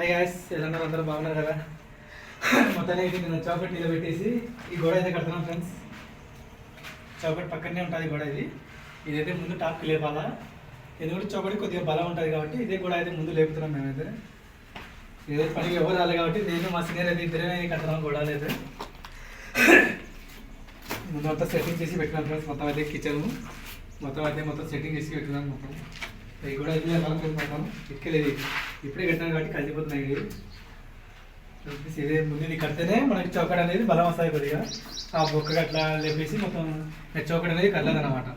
Hi guys ఎలా ఉన్నారు అందరూ బాగున్నారు కదా? మొత్తానికి నేను చౌకట్ నిలబెట్టేసి ఈ గోడ అయితే కడుతున్నాను ఫ్రెండ్స్ చౌకట్ పక్కనే ఉంటుంది గోడ ఇది. ఇదైతే ముందు టాప్కి లేపాలా? ఎందుకంటే చౌకటి కొద్దిగా బలం ఉంటుంది కాబట్టి ఇదే గోడ అయితే ముందు లేపుతున్నాం మేమైతే. ఇదే పనికి ఎవరు రాలేదు కాబట్టి నేను మా సీనియర్ అయితే ఇద్దరే కడుతున్నాం గోడ అయితే. ముందు మొత్తం సెట్టింగ్ చేసి పెట్టినాం ఫ్రెండ్స్ మొత్తం అయితే కిచెన్ మొత్తం అయితే మొత్తం సెట్టింగ్ చేసి పెట్టినాను మొత్తం. ఇది కూడా అయితే బలం మొత్తం ఎక్కలేదు ఇప్పుడే కట్టినాం కాబట్టి కలిసిపోతున్నాయి ఇదే ముందు ఇది కడితేనే మనకి చౌకట్ అనేది బలం వస్తుంది కొద్దిగా. ఆ బొక్క అట్లా లేపేసి మొత్తం చౌకట్ అనేది కదలదు అనమాట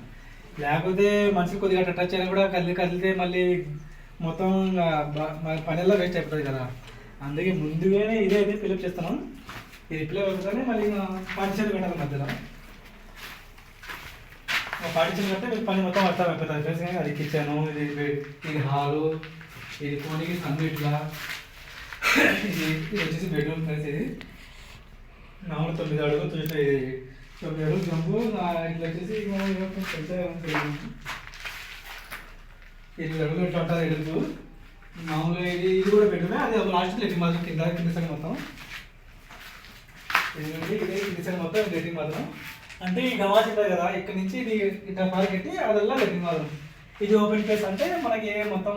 లేకపోతే మనిషి కొద్దిగా అట్లా టచ్ అయినా కూడా కదిలి కదిలితే మళ్ళీ మొత్తం పనిలో వేస్ట్ అయిపోతుంది కదా. అందుకే ముందుగానే ఇదే అయితే ఫిలప్ చేస్తాను ఇది ఫిలప్ అవుతుందని మళ్ళీ పార్టిషన్ పెట్టాలి మధ్యలో. పార్టిషన్ కడితే పని మొత్తం అర్థం అయిపోతుంది. అది కిచెను ఇది ఇది హాలు. ఇది పోనీకి సన్ ఇట్లా ఇది వచ్చేసి బెడ్రూమ్ ఫ్రెండ్స్ ఇది. మామూలు తొమ్మిది అడుగులు చూస్తే ఇది తొమ్మిది అడుగులు జంపు. ఇట్లా వచ్చేసి పెద్ద ఎనిమిది అడుగులు ఇట్లా ఉంటుంది ఎడుగు మామూలుగా ఇది ఇది కూడా బెడ్రూమే అది లాస్ట్ లెట్టింగ్ మాత్రం కింద కింద సగం మొత్తం. ఇది కింద సగం మొత్తం లెట్టింగ్ మాత్రం అంటే ఈ గవాజ్ ఉంటుంది కదా ఇక్కడ నుంచి ఇది ఇట్లా పారికెట్టి అదల్లా లెట్టింగ్ మాత్రం ఇది ఓపెన్ ప్లేస్ అంటే మనకి మొత్తం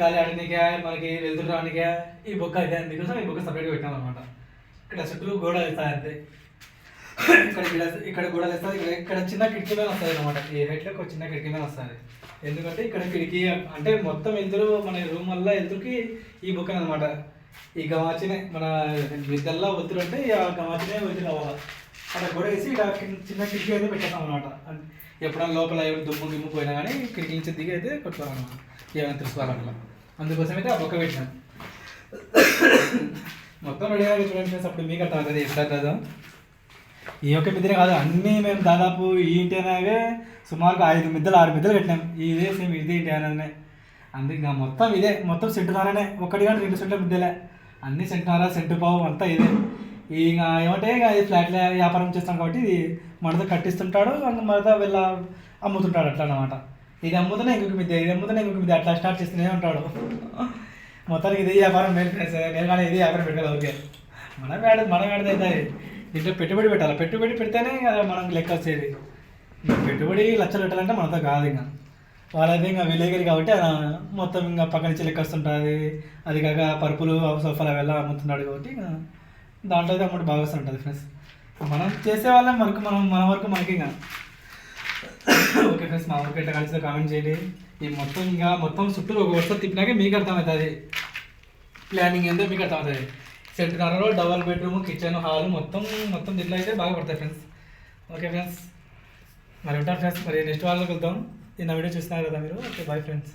గాలి ఆడడానికే మనకి వెళ్తురు రావడానికే ఈ బొక్క అయితే అందుకోసం ఈ బొక్క సపరేట్గా పెట్టాం అనమాట ఇక్కడ చుట్టూ గోడ వేస్తాయి అంతే. ఇక్కడ ఇక్కడ గోడలు వేస్తుంది ఇక్కడ ఇక్కడ చిన్న కిటికీ మీద వస్తుంది అనమాట ఈ హైట్లో ఒక చిన్న కిటికీ మీద వస్తుంది. ఎందుకంటే ఇక్కడ కిటికీ అంటే మొత్తం ఎదురు మన రూమ్ వల్ల ఎదురుకి ఈ బుక్ అనమాట ఈ గమాచినే మన విద్యల్లో వెళ్తురు అంటే ఆ గమాచినే వెళ్తురు అవ్వాలి. అక్కడ గోడ వేసి ఇక్కడ చిన్న కిటికీ అయితే పెట్టేస్తాం అనమాట ఎప్పుడైనా లోపల ఏమైనా దుమ్ము గిమ్ము పోయినా కానీ కిటికీ నుంచి దిగి అయితే అనమాట ఏమైనా తెలుసుకోవాలన్నమాట అందుకోసం అయితే ఆ బొక్క పెట్టినాం. మొత్తం రెడీ అయ్యి చూడండి ఫ్రెండ్స్ అప్పుడు మీకు అర్థం అవుతుంది ఎట్లా కదా ఈ ఒక్క మిద్దరే కాదు అన్నీ మేము దాదాపు ఈ ఇంటి అనేవే సుమారుగా ఐదు మిద్దలు ఆరు మిద్దలు పెట్టినాం ఇదే సేమ్ ఇదే ఇంటి అనే అందుకే ఇంకా మొత్తం ఇదే మొత్తం సెంటునారనే ఒకటి కానీ రెండు సెంట్ల మిద్దలే. అన్ని సెంటునారా సెంటు పావు అంతా ఇదే. ఇక ఏమంటే ఇక ఈ ఫ్లాట్ల వ్యాపారం చేస్తాం కాబట్టి ఇది మనతో కట్టిస్తుంటాడు అండ్ మనతో వెళ్ళ అమ్ముతుంటాడు అట్లా అన్నమాట. ఇది అమ్ముతున్నా ఇంకొక మీద ఇది అమ్ముతున్నా ఇంకొక మిద్ద అట్లా స్టార్ట్ చేస్తూనే ఉంటాడు. మొత్తానికి ఇదే వ్యాపారం మేలు సరే నేను కానీ ఇది వ్యాపారం పెట్టాలి ఓకే మనం వేడ మనం వేడదైతే ఇంట్లో పెట్టుబడి పెట్టాలి. పెట్టుబడి పెడితేనే కదా మనం లెక్క వచ్చేది. పెట్టుబడి లక్షలు పెట్టాలంటే మనతో కాదు ఇంకా. వాళ్ళది ఇంకా విలేకరి కాబట్టి మొత్తం ఇంకా పక్క నుంచి లెక్క వస్తుంటుంది. అది కాక పరుపులు సోఫాలు అవి అమ్ముతున్నాడు కాబట్టి దాంట్లో అయితే అమౌంట్ బాగా వస్తుంటుంది ఫ్రెండ్స్. మనం చేసే వాళ్ళం మనకు మనం మన వరకు మనకి ఇంకా. ఓకే ఫ్రెండ్స్ మా ఊరికి ఎట్లా కలిసి కామెంట్ చేయండి. ఈ మొత్తం ఇంకా మొత్తం చుట్టూ ఒక వర్షం తిప్పినాక మీకు అర్థమవుతుంది. ప్లానింగ్ ఏందో మీకు అర్థమవుతుంది. సెంటర్ నరలో డబల్ బెడ్రూమ్ కిచెన్ హాల్ మొత్తం మొత్తం దీంట్లో అయితే బాగా పడతాయి ఫ్రెండ్స్ ఓకే ఫ్రెండ్స్ మరి ఉంటారు ఫ్రెండ్స్ మరి నెక్స్ట్ వాళ్ళకి వెళ్తాం ఈ నా వీడియో చూస్తున్నారు కదా మీరు? Okay bye friends